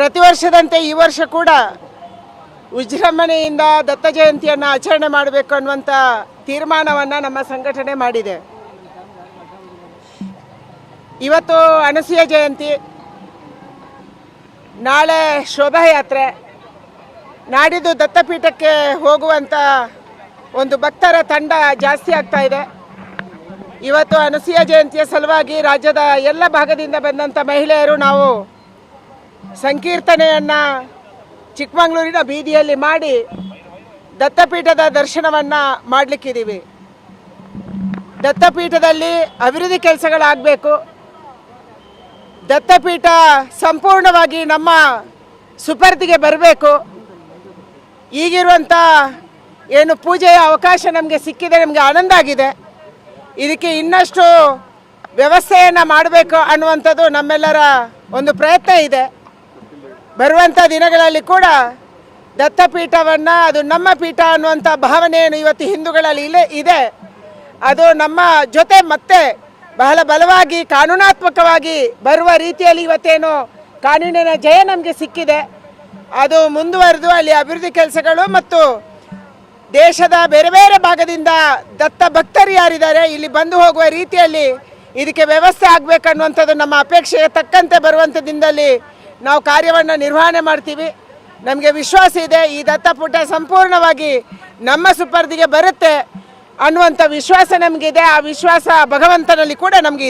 ಪ್ರತಿ ವರ್ಷದಂತೆ ಈ ವರ್ಷ ಕೂಡ ವಿಜೃಂಭಣೆಯಿಂದ ದತ್ತ ಜಯಂತಿಯನ್ನು ಆಚರಣೆ ಮಾಡಬೇಕು ಅನ್ನುವಂಥ ತೀರ್ಮಾನವನ್ನು ನಮ್ಮ ಸಂಘಟನೆ ಮಾಡಿದೆ. ಇವತ್ತು ಅನಸೂಯ ಜಯಂತಿ. ನಾಳೆ ಶೋಭಾಯಾತ್ರೆ ನಾಡಿದ್ದು ದತ್ತಪೀಠಕ್ಕೆ ಹೋಗುವಂಥ ಒಂದು ಭಕ್ತರ ತಂಡ ಜಾಸ್ತಿ ಆಗ್ತಾ ಇದೆ. ಇವತ್ತು ಅನಸೂಯ ಜಯಂತಿಯ ಸಲುವಾಗಿ ರಾಜ್ಯದ ಎಲ್ಲ ಭಾಗದಿಂದ ಬಂದಂಥ ಮಹಿಳೆಯರು ನಾವು ಸಂಕೀರ್ತನೆಯನ್ನು ಚಿಕ್ಕಮಗಳೂರಿನ ಬೀದಿಯಲ್ಲಿ ಮಾಡಿ ದತ್ತಪೀಠದ ದರ್ಶನವನ್ನು ಮಾಡಲಿಕ್ಕಿದ್ದೀವಿ ದತ್ತಪೀಠದಲ್ಲಿ ಅಭಿವೃದ್ಧಿ ಕೆಲಸಗಳಾಗಬೇಕು. ದತ್ತಪೀಠ ಸಂಪೂರ್ಣವಾಗಿ ನಮ್ಮ ಸುಪರ್ದಿಗೆ ಬರಬೇಕು. ಈಗಿರುವಂಥ ಏನು ಪೂಜೆಯ ಅವಕಾಶ ನಮಗೆ ಸಿಕ್ಕಿದೆ, ನಮಗೆ ಆನಂದ ಆಗಿದೆ. ಇದಕ್ಕೆ ಇನ್ನಷ್ಟು ವ್ಯವಸ್ಥೆಯನ್ನು ಮಾಡಬೇಕು ಅನ್ನುವಂಥದ್ದು ನಮ್ಮೆಲ್ಲರ ಒಂದು ಪ್ರಯತ್ನ ಇದೆ. ಬರುವಂಥ ದಿನಗಳಲ್ಲಿ ಕೂಡ ದತ್ತಪೀಠವನ್ನು, ಅದು ನಮ್ಮ ಪೀಠ ಅನ್ನುವಂಥ ಭಾವನೆಯನ್ನು ಇವತ್ತು ಹಿಂದೂಗಳಲ್ಲಿ ಇಲ್ಲೇ ಇದೆ. ಅದು ನಮ್ಮ ಜೊತೆ ಮತ್ತೆ ಬಹಳ ಬಲವಾಗಿ, ಕಾನೂನಾತ್ಮಕವಾಗಿ ಬರುವ ರೀತಿಯಲ್ಲಿ ಇವತ್ತೇನು ಕಾನೂನಿನ ಜಯ ನಮಗೆ ಸಿಕ್ಕಿದೆ. ಅದು ಮುಂದುವರೆದು ಅಲ್ಲಿ ಅಭಿವೃದ್ಧಿ ಕೆಲಸಗಳು ಮತ್ತು ದೇಶದ ಬೇರೆ ಬೇರೆ ಭಾಗದಿಂದ ದತ್ತ ಭಕ್ತರು ಯಾರಿದ್ದಾರೆ, ಇಲ್ಲಿ ಬಂದು ಹೋಗುವ ರೀತಿಯಲ್ಲಿ ಇದಕ್ಕೆ ವ್ಯವಸ್ಥೆ ಆಗಬೇಕನ್ನುವಂಥದ್ದು ನಮ್ಮ ಅಪೇಕ್ಷೆಗೆ ತಕ್ಕಂತೆ ಬರುವಂಥ ದಿನದಲ್ಲಿ ನಾವು ಕಾರ್ಯವನ್ನು ನಿರ್ವಹಣೆ ಮಾಡ್ತೀವಿ. ನಮಗೆ ವಿಶ್ವಾಸ ಇದೆ, ಈ ದತ್ತಪುಟ ಸಂಪೂರ್ಣವಾಗಿ ನಮ್ಮ ಸುಪರ್ದಿಗೆ ಬರುತ್ತೆ ಅನ್ನುವಂಥ ವಿಶ್ವಾಸ ನಮಗಿದೆ. ಆ ವಿಶ್ವಾಸ ಭಗವಂತನಲ್ಲಿ ಕೂಡ ನಮಗೆ